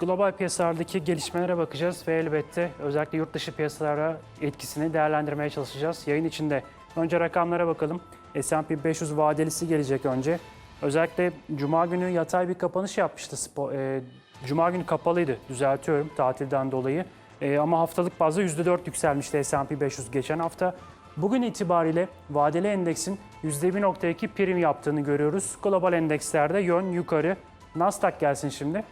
Global piyasalardaki gelişmelere bakacağız ve elbette özellikle yurt dışı piyasalara etkisini değerlendirmeye çalışacağız. Yayın içinde önce rakamlara bakalım. S&P 500 vadelisi gelecek önce. Özellikle Cuma günü yatay bir kapanış yapmıştı. E, Cuma günü kapalıydı, düzeltiyorum tatilden dolayı. E, ama haftalık bazda %4 yükselmişti S&P 500 geçen hafta. Bugün itibariyle vadeli endeksin %1.2 prim yaptığını görüyoruz. Global endekslerde yön yukarı. Nasdaq gelsin şimdi.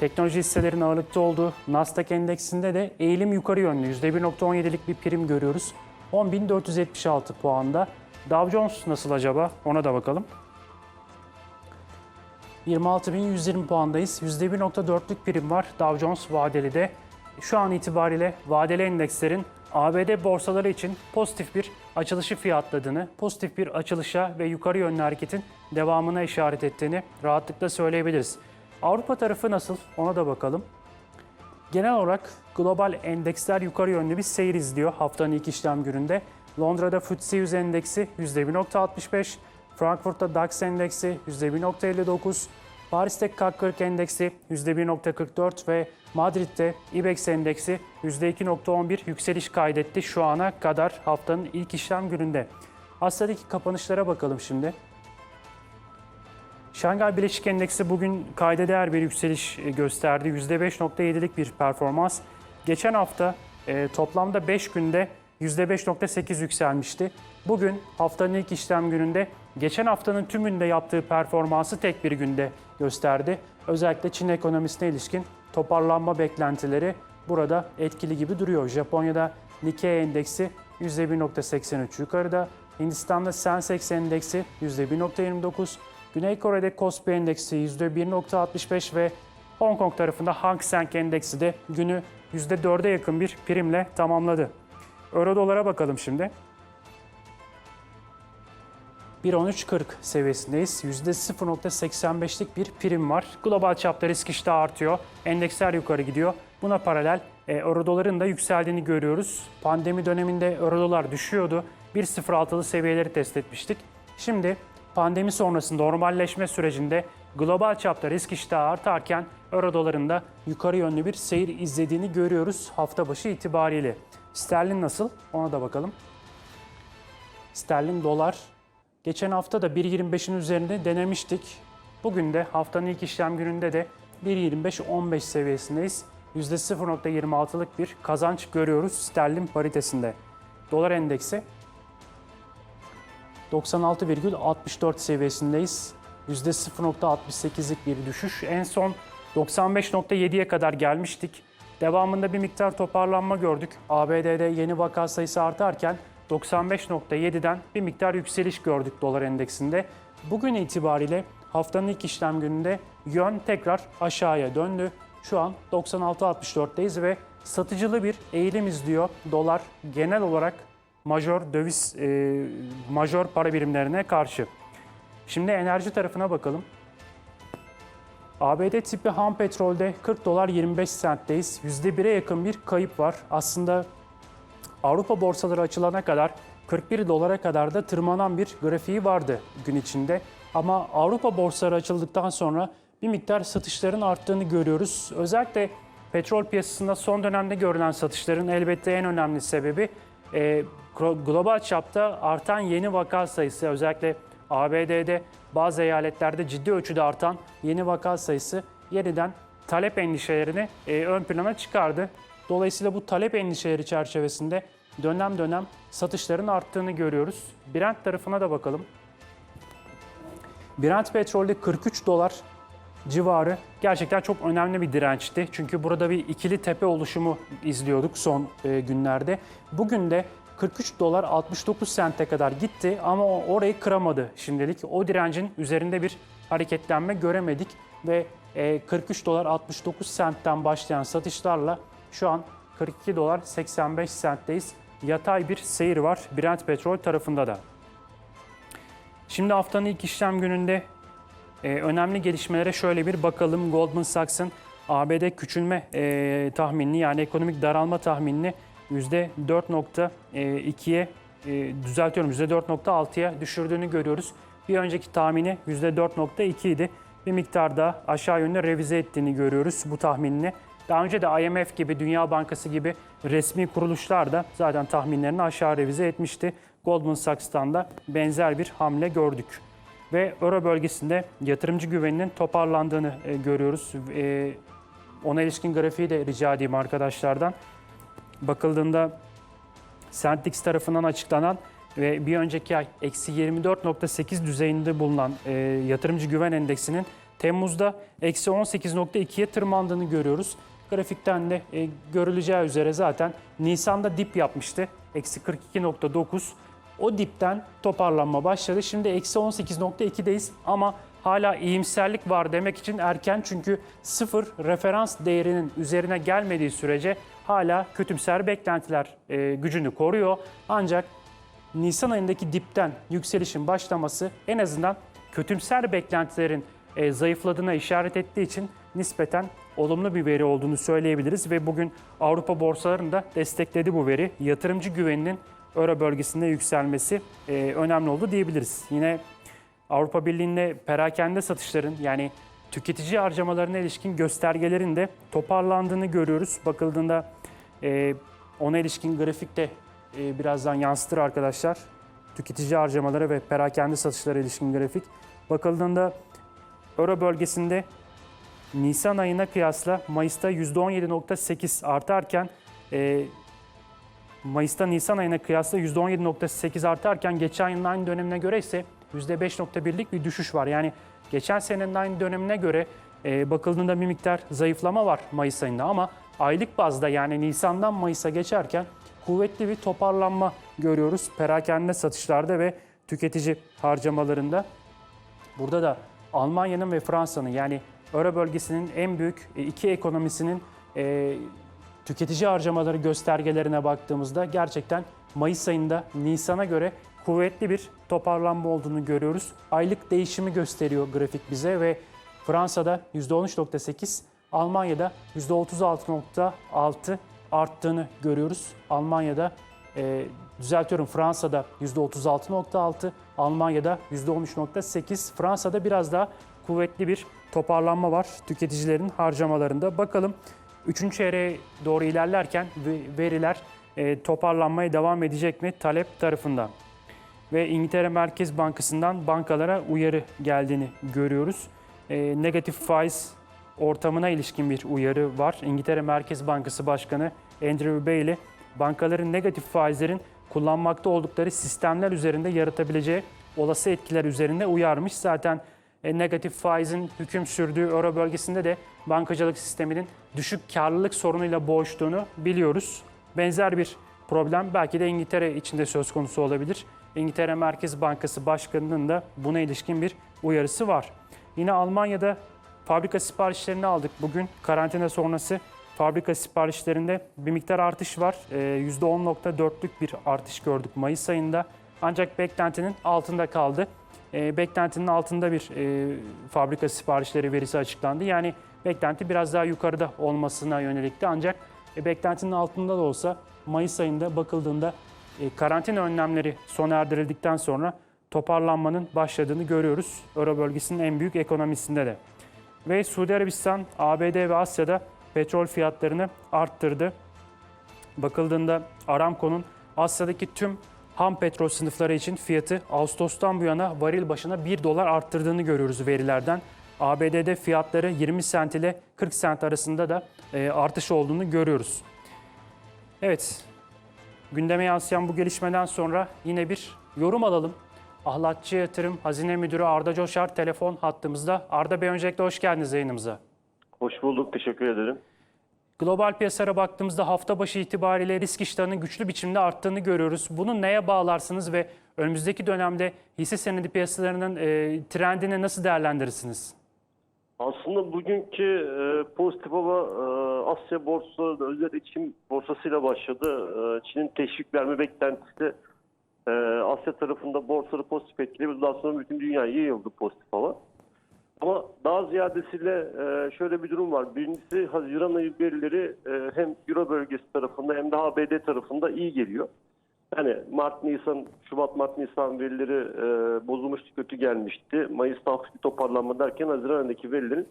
Teknoloji hisselerinin ağırlıkta olduğu Nasdaq endeksinde de eğilim yukarı yönlü %1.17'lik bir prim görüyoruz. 10.476 puanda. Dow Jones nasıl acaba? Ona da bakalım. 26.120 puandayız. %1.4'lük prim var Dow Jones vadeli de. Şu an itibariyle vadeli endekslerin ABD borsaları için pozitif bir açılışı fiyatladığını, pozitif bir açılışa ve yukarı yönlü hareketin devamına işaret ettiğini rahatlıkla söyleyebiliriz. Avrupa tarafı nasıl? Ona da bakalım. Genel olarak global endeksler yukarı yönlü bir seyir izliyor haftanın ilk işlem gününde. Londra'da FTSE 100 endeksi %1.65, Frankfurt'ta DAX endeksi %1.59, Paris'te CAC 40 endeksi %1.44 ve Madrid'de IBEX endeksi %2.11 yükseliş kaydetti şu ana kadar haftanın ilk işlem gününde. Asya'daki kapanışlara bakalım şimdi. Şangay Bileşik Endeksi bugün kayda değer bir yükseliş e, gösterdi. %5.7'lik bir performans. Geçen hafta e, toplamda 5 günde %5.8 yükselmişti. Bugün haftanın ilk işlem gününde geçen haftanın tümünde yaptığı performansı tek bir günde gösterdi. Özellikle Çin ekonomisine ilişkin toparlanma beklentileri burada etkili gibi duruyor. Japonya'da Nikkei endeksi %1.83 yukarıda. Hindistan'da Sensex endeksi %1.29, Güney Kore'de Kospi endeksi %1.65 ve Hong Kong tarafında Hang Seng endeksi de günü %4'e yakın bir primle tamamladı. Euro dolara bakalım şimdi. 1.1340 seviyesindeyiz. %0.85'lik bir prim var. Global çapta risk işte artıyor. Endeksler yukarı gidiyor. Buna paralel e, euro doların da yükseldiğini görüyoruz. Pandemi döneminde euro dolar düşüyordu. 1.06'lı seviyeleri test etmiştik. Şimdi pandemi sonrası normalleşme sürecinde global çapta risk iştahı artarken euro doların da yukarı yönlü bir seyir izlediğini görüyoruz hafta başı itibariyle. Sterlin nasıl? Ona da bakalım. Sterlin dolar geçen hafta da 1.25'in üzerinde denemiştik. Bugün de haftanın ilk işlem gününde de 1.25-15 seviyesindeyiz. %0.26'lık bir kazanç görüyoruz sterlin paritesinde. Dolar endeksi 96,64 seviyesindeyiz. %0.68'lik bir düşüş. En son 95.7'ye kadar gelmiştik. Devamında bir miktar toparlanma gördük. ABD'de yeni vaka sayısı artarken 95.7'den bir miktar yükseliş gördük dolar endeksinde. Bugün itibariyle haftanın ilk işlem gününde yön tekrar aşağıya döndü. Şu an 96.64'teyiz ve satıcılı bir eğilim izliyor dolar genel olarak majör döviz, e, majör para birimlerine karşı. Şimdi enerji tarafına bakalım. ABD tipi ham petrolde 40 dolar 25 centteyiz. %1'e yakın bir kayıp var. Aslında Avrupa borsaları açılana kadar 41 dolara kadar da tırmanan bir grafiği vardı gün içinde. Ama Avrupa borsaları açıldıktan sonra bir miktar satışların arttığını görüyoruz. Özellikle petrol piyasasında son dönemde görülen satışların elbette en önemli sebebi e, global çapta artan yeni vaka sayısı. Özellikle ABD'de bazı eyaletlerde ciddi ölçüde artan yeni vaka sayısı yeniden talep endişelerini e, ön plana çıkardı. Dolayısıyla bu talep endişeleri çerçevesinde dönem dönem satışların arttığını görüyoruz. Brent tarafına da bakalım. Brent petrolde 43 dolar civarı gerçekten çok önemli bir dirençti. Çünkü burada bir ikili tepe oluşumu izliyorduk son e, günlerde. Bugün de 43 dolar 69 sente kadar gitti ama orayı kıramadı şimdilik. O direncin üzerinde bir hareketlenme göremedik ve e, 43 dolar 69 sentten başlayan satışlarla şu an 42 dolar 85 sentteyiz. Yatay bir seyir var Brent petrol tarafında da. Şimdi haftanın ilk işlem gününde ee, önemli gelişmelere şöyle bir bakalım. Goldman Sachs'ın ABD küçülme e, tahminini yani ekonomik daralma tahminini %4.2'ye e, düzeltiyorum %4.6'ya düşürdüğünü görüyoruz. Bir önceki tahmini %4.2 idi. Bir miktarda aşağı yönlü revize ettiğini görüyoruz bu tahminini. Daha önce de IMF gibi, Dünya Bankası gibi resmi kuruluşlar da zaten tahminlerini aşağı revize etmişti. Goldman Sachs'tan da benzer bir hamle gördük. Ve Euro bölgesinde yatırımcı güveninin toparlandığını e, görüyoruz. E, ona ilişkin grafiği de rica edeyim arkadaşlardan. Bakıldığında Sentix tarafından açıklanan ve bir önceki ay eksi 24.8 düzeyinde bulunan e, yatırımcı güven endeksinin Temmuz'da eksi 18.2'ye tırmandığını görüyoruz. Grafikten de e, görüleceği üzere zaten Nisan'da dip yapmıştı. Eksi 42.9. O dipten toparlanma başladı. Şimdi eksi 18.2'deyiz ama hala iyimserlik var demek için erken. Çünkü sıfır referans değerinin üzerine gelmediği sürece hala kötümser beklentiler e, gücünü koruyor. Ancak Nisan ayındaki dipten yükselişin başlaması en azından kötümser beklentilerin e, zayıfladığına işaret ettiği için nispeten olumlu bir veri olduğunu söyleyebiliriz ve bugün Avrupa borsalarında destekledi bu veri. Yatırımcı güveninin Euro bölgesinde yükselmesi e, önemli oldu diyebiliriz. Yine Avrupa Birliği'nde perakende satışların yani tüketici harcamalarına ilişkin göstergelerin de toparlandığını görüyoruz. Bakıldığında e, ona ilişkin grafik de e, birazdan yansıtır arkadaşlar. Tüketici harcamaları ve perakende satışlara ilişkin grafik. Bakıldığında Euro bölgesinde Nisan ayına kıyasla Mayıs'ta %17.8 artarken e, Mayıs'ta Nisan ayına kıyasla %17.8 artarken geçen yılın aynı dönemine göre ise %5.1'lik bir düşüş var. Yani geçen senenin aynı dönemine göre e, bakıldığında bir miktar zayıflama var Mayıs ayında ama aylık bazda yani Nisan'dan Mayıs'a geçerken kuvvetli bir toparlanma görüyoruz perakende satışlarda ve tüketici harcamalarında. Burada da Almanya'nın ve Fransa'nın yani Euro bölgesinin en büyük e, iki ekonomisinin e, tüketici harcamaları göstergelerine baktığımızda gerçekten Mayıs ayında Nisan'a göre kuvvetli bir toparlanma olduğunu görüyoruz. Aylık değişimi gösteriyor grafik bize ve Fransa'da %13.8, Almanya'da %36.6 arttığını görüyoruz. Almanya'da e, düzeltiyorum Fransa'da %36.6, Almanya'da %13.8. Fransa'da biraz daha kuvvetli bir toparlanma var tüketicilerin harcamalarında. Bakalım 3. çeyreğe doğru ilerlerken ve- veriler e, toparlanmaya devam edecek mi talep tarafından? Ve İngiltere Merkez Bankası'ndan bankalara uyarı geldiğini görüyoruz. E, negatif faiz ortamına ilişkin bir uyarı var. İngiltere Merkez Bankası Başkanı Andrew Bailey, bankaların negatif faizlerin kullanmakta oldukları sistemler üzerinde yaratabileceği olası etkiler üzerinde uyarmış. Zaten e, negatif faizin hüküm sürdüğü Euro bölgesinde de bankacılık sisteminin düşük karlılık sorunuyla boğuştuğunu biliyoruz. Benzer bir problem belki de İngiltere içinde söz konusu olabilir. İngiltere Merkez Bankası Başkanı'nın da buna ilişkin bir uyarısı var. Yine Almanya'da fabrika siparişlerini aldık bugün. Karantina sonrası fabrika siparişlerinde bir miktar artış var. Ee, %10.4'lük bir artış gördük Mayıs ayında. Ancak beklentinin altında kaldı. Ee, beklentinin altında bir e, fabrika siparişleri verisi açıklandı. Yani beklenti biraz daha yukarıda olmasına yönelikti. Ancak e, beklentinin altında da olsa Mayıs ayında bakıldığında e, karantina önlemleri sona erdirildikten sonra toparlanmanın başladığını görüyoruz. Euro bölgesinin en büyük ekonomisinde de. Ve Suudi Arabistan, ABD ve Asya'da petrol fiyatlarını arttırdı. Bakıldığında Aramco'nun Asya'daki tüm ham petrol sınıfları için fiyatı Ağustos'tan bu yana varil başına 1 dolar arttırdığını görüyoruz verilerden. ABD'de fiyatları 20 sent ile 40 sent arasında da e, artış olduğunu görüyoruz. Evet, gündeme yansıyan bu gelişmeden sonra yine bir yorum alalım. Ahlatçı Yatırım Hazine Müdürü Arda Coşar telefon hattımızda. Arda Bey öncelikle hoş geldiniz yayınımıza. Hoş bulduk, teşekkür ederim. Global piyasalara baktığımızda hafta başı itibariyle risk iştahının güçlü biçimde arttığını görüyoruz. Bunu neye bağlarsınız ve önümüzdeki dönemde hisse senedi piyasalarının e, trendini nasıl değerlendirirsiniz? Aslında bugünkü e, pozitif hava e, Asya borsaları, özellikle Çin borsasıyla başladı. E, Çin'in teşvik verme beklentisi e, Asya tarafında borsaları pozitif etkiledi. Daha sonra bütün dünyaya yayıldı pozitif hava. Ama daha ziyadesiyle e, şöyle bir durum var. Birincisi Haziran ayı verileri e, hem Euro bölgesi tarafında hem de ABD tarafında iyi geliyor. Yani Mart, Nisan, Şubat, Mart, Nisan verileri e, bozulmuştu, kötü gelmişti. Mayıs'ta hafif bir toparlanma derken Haziran ayındaki verilerin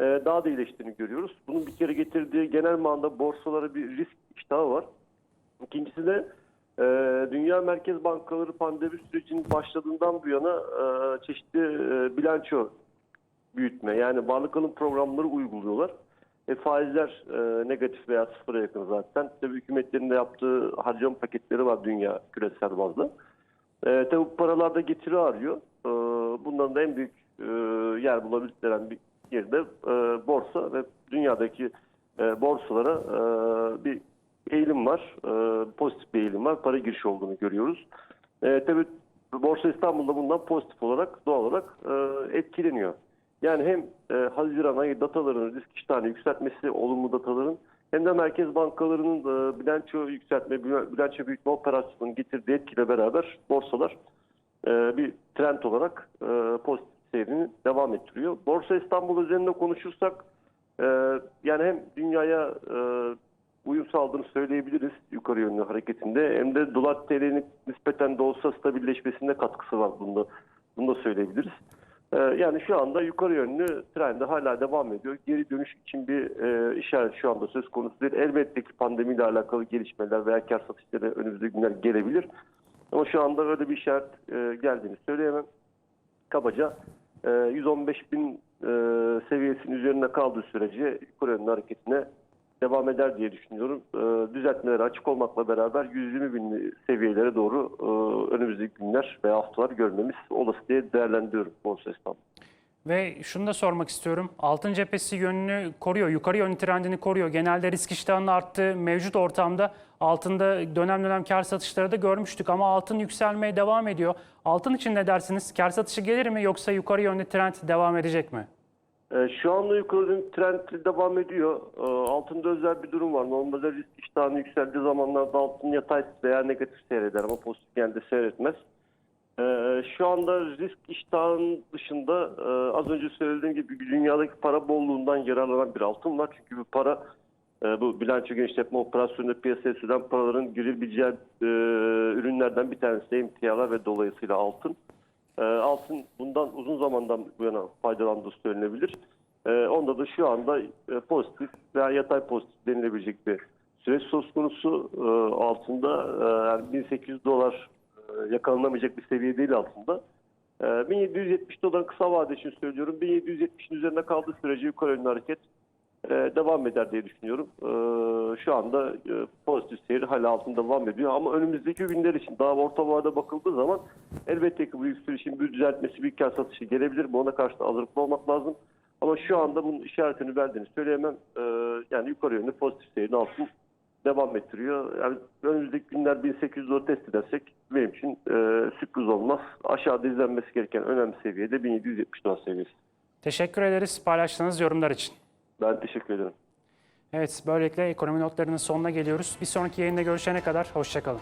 e, daha da iyileştiğini görüyoruz. Bunun bir kere getirdiği genel manada borsalara bir risk iştahı var. İkincisi de Dünya Merkez Bankaları pandemi sürecinin başladığından bu yana e, çeşitli e, bilanço büyütme yani varlık alım programları uyguluyorlar. E, faizler e, negatif veya sıfıra yakın zaten. Tabii hükümetlerin de yaptığı harcama paketleri var dünya küresel bazda. E, tabii bu paralarda getiri arıyor. E, bunların da en büyük e, yer bulabildikleri bir yerde e, borsa ve dünyadaki e, borsalara e, bir eğilim var. E, pozitif bir eğilim var. Para girişi olduğunu görüyoruz. E, tabii Borsa İstanbul'da bundan pozitif olarak doğal olarak e, etkileniyor. Yani hem e, Haziran ayı datalarının risk iştahını yükseltmesi olumlu dataların hem de merkez bankalarının e, bilanço yükseltme, bilanço büyütme operasyonunun getirdiği etkiyle beraber borsalar e, bir trend olarak e, pozitif seyrini devam ettiriyor. Borsa İstanbul üzerinde konuşursak e, yani hem dünyaya e, uyum sağladığını söyleyebiliriz yukarı yönlü hareketinde hem de dolar TL'nin nispeten de olsa stabilleşmesinde katkısı var bunda. Bunu da söyleyebiliriz. Ee, yani şu anda yukarı yönlü trendi hala devam ediyor. Geri dönüş için bir e, işaret şu anda söz konusu değil. Elbette ki pandemiyle alakalı gelişmeler veya kar satışları önümüzdeki günler gelebilir. Ama şu anda öyle bir işaret e, geldiğini söyleyemem. Kabaca e, 115 bin e, seviyesinin üzerinde kaldığı sürece yukarı yönlü hareketine devam eder diye düşünüyorum. E, düzeltmeleri açık olmakla beraber 120 bin seviyelere doğru e, önümüzdeki günler veya haftalar görmemiz olası diye değerlendiriyorum Borsa İstanbul. Ve şunu da sormak istiyorum. Altın cephesi yönünü koruyor, yukarı yönlü trendini koruyor. Genelde risk iştahının arttığı mevcut ortamda altında dönem dönem kar satışları da görmüştük ama altın yükselmeye devam ediyor. Altın için ne dersiniz? Kar satışı gelir mi yoksa yukarı yönlü trend devam edecek mi? E, şu anda yukarı yönlü trend devam ediyor. E, altında özel bir durum var. Normalde risk iştahının yükseldiği zamanlarda altın yatay veya negatif seyreder ama pozitif genelde seyretmez. Ee, şu anda risk iştahının dışında e, az önce söylediğim gibi dünyadaki para bolluğundan yararlanan bir altın var. Çünkü bu para e, bu bilanço genişletme operasyonunda piyasaya süren paraların girebileceği e, ürünlerden bir tanesi de emtialar ve dolayısıyla altın. E, altın bundan uzun zamandan bu yana faydalandığı söylenebilir. E, onda da şu anda e, pozitif veya yatay pozitif denilebilecek bir süreç söz konusu. E, altında e, yani 1800 dolar e, yakalanamayacak bir seviye değil altında. E, 1770 dolar kısa vade için söylüyorum. 1770'in üzerinde kaldığı sürece yukarı yönlü hareket devam eder diye düşünüyorum. E, şu anda e, pozitif seyir hala altında devam ediyor ama önümüzdeki günler için daha orta vadede bakıldığı zaman elbette ki bu yükselişin bir düzeltmesi, bir kar satışı gelebilir. Bu ona karşı da hazırlıklı olmak lazım. Ama şu anda bunun işaretini verdiğini söyleyemem. E, yani yukarı yönlü pozitif seyrin altın devam ettiriyor. Yani önümüzdeki günler 1800 dolar test edersek benim için e, sürpriz olmaz. Aşağıda izlenmesi gereken önemli seviyede 1770 dolar seviyesi. Teşekkür ederiz paylaştığınız yorumlar için. Ben teşekkür ederim. Evet, böylelikle ekonomi notlarının sonuna geliyoruz. Bir sonraki yayında görüşene kadar hoşçakalın.